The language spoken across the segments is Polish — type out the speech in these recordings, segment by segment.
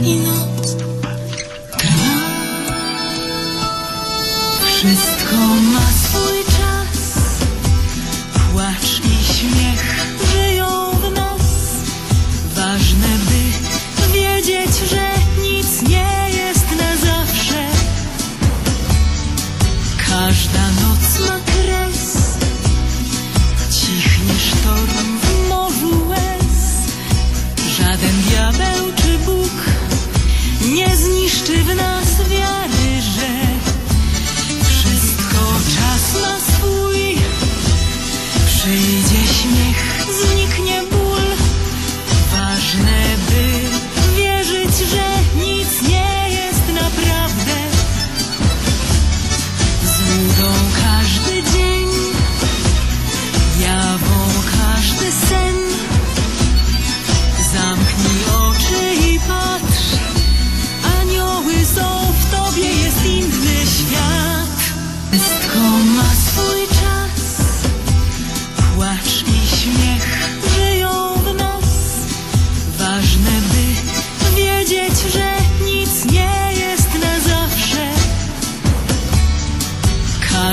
i noc trwa. Wszystko ma swój czas, płacz i śmiech żyją w nas. Ważne, by wiedzieć, że nic nie jest na zawsze. Każda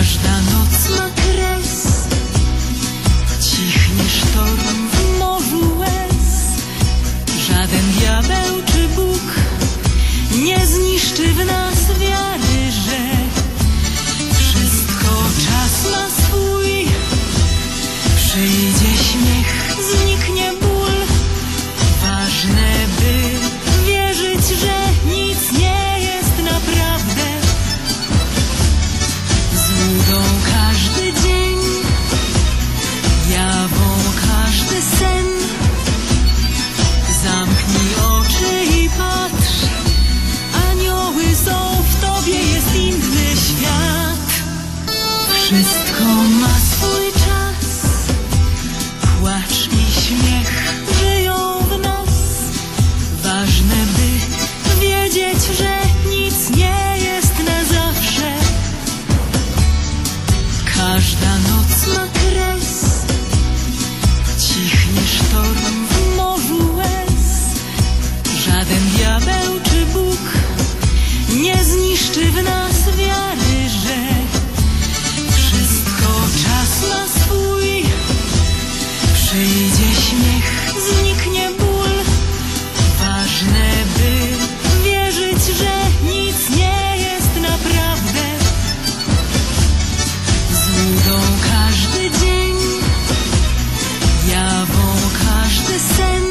Każda noc ma kres. Cichnie sztorm w morzu łez. Żaden diabeł czy Bóg Nie zniszczy w nas Wszystko ma swój czas. Płacz i śmiech żyją w nas. Ważne by wiedzieć, że nic nie jest na zawsze. Każda noc ma sense